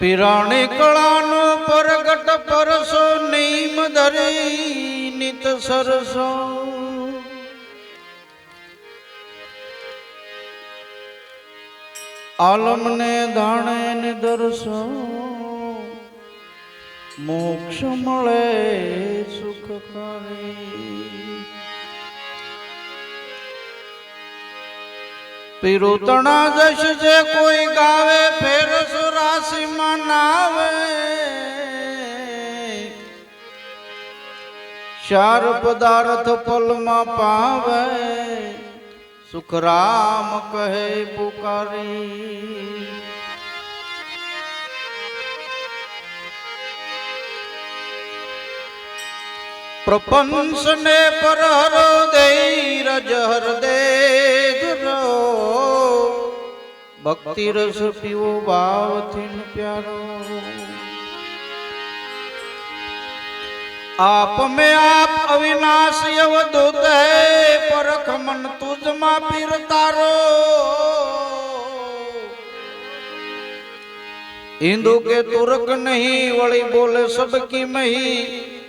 પિરાણી કળાનો પરગટ પરસો નીમ ધરી નિત સરસો આલમને દાણે નિદર્શો. મોક્ષ મળે સુખકારી પિરુતણા જશ જે કોઈ ગાવે ફેર રાશિમાં નાવે. ચાર પદાર્થ પલમાં પાવે. સુખરામ કહે પુકારી પ્રપંચ ને પર હૃદય રજ હૃદય ભક્તિ રસ પીવો ભાવથી ન પ્યારો आप में आप अविनाश अवधूत है, परख मन तुझ मा पीर तारो। हिंदू के तुरक नहीं वड़ी बोले सबकी मही।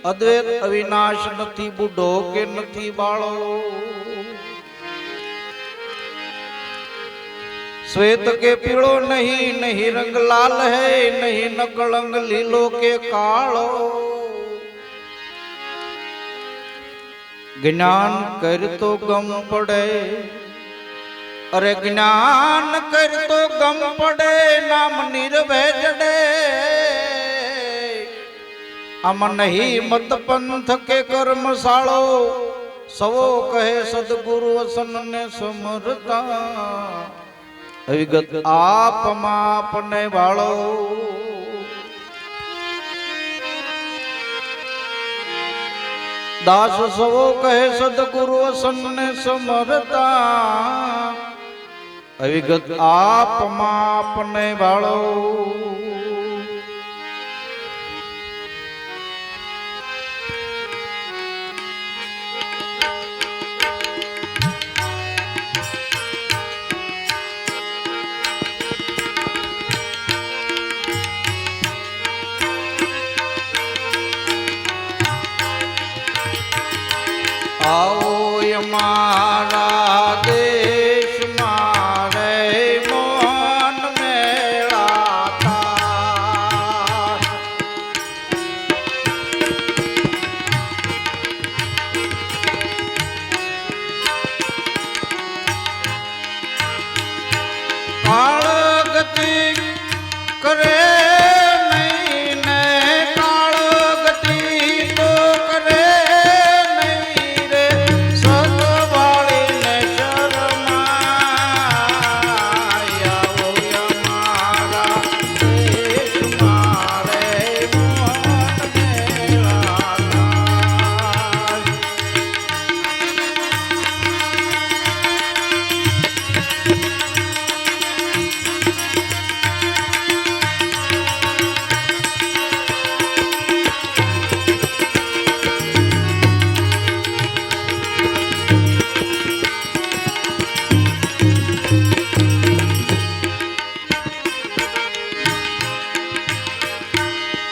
अद्वैत अविनाश नथी, बुढ़ो के नथी बाड़ो श्वेत के पीड़ो नहीं नहीं रंग लाल है, नहीं नकलंग लीलो के कालो। જ્ઞાન કરતો ગમ પડે. અરે જ્ઞાન કરતો ગમ પડે, નામ નિર્ભય જડે આમ નહીં મત પંથ કે કર્મશાળો, સવો કહે સદગુરુ વસન ને સમરતા. વિગત આપ માપને વાળો. દાસ સવો કહે સદગુરુ સન્ને સમરતા. વિગત આપમાં આપને વાળો. மா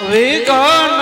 विकर्ण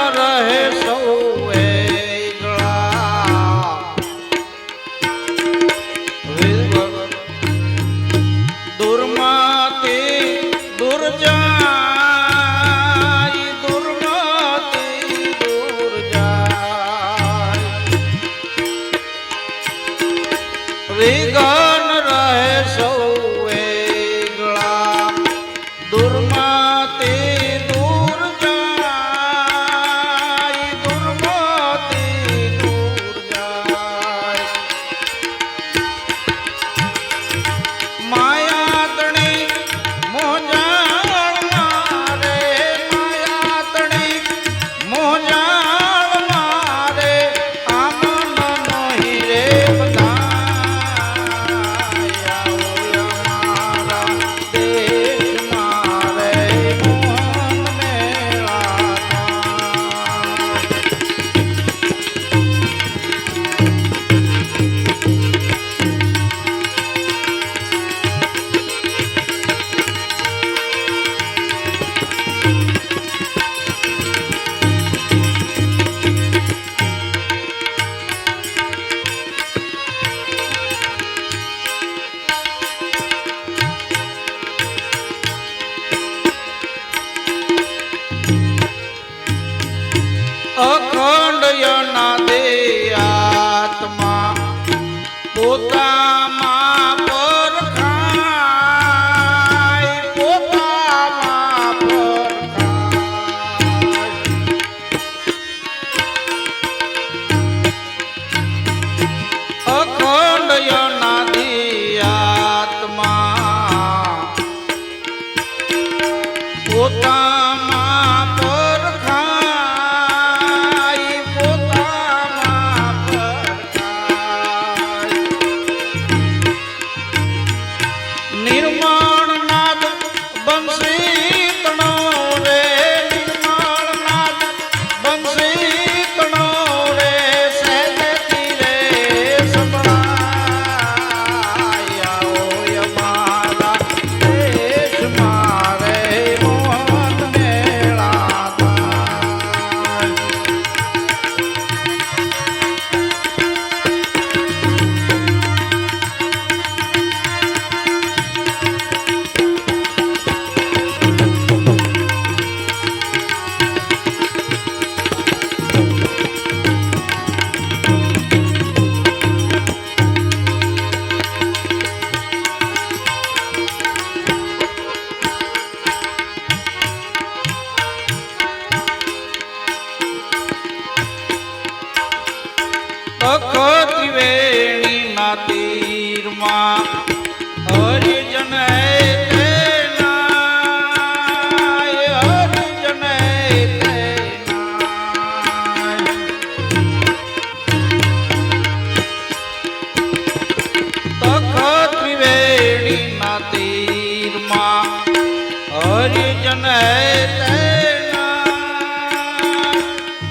હરિજન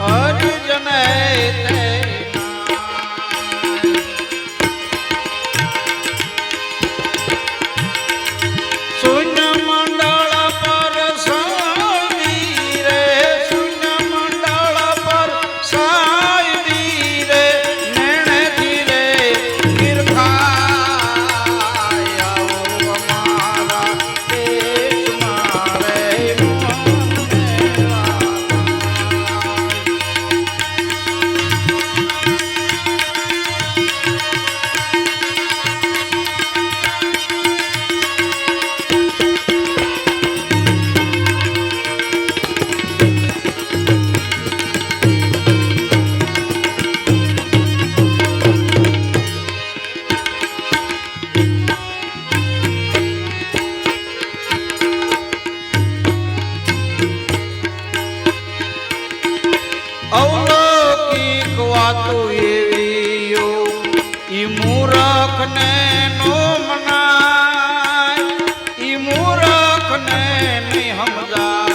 હરિજન કોકને નહીં સમજા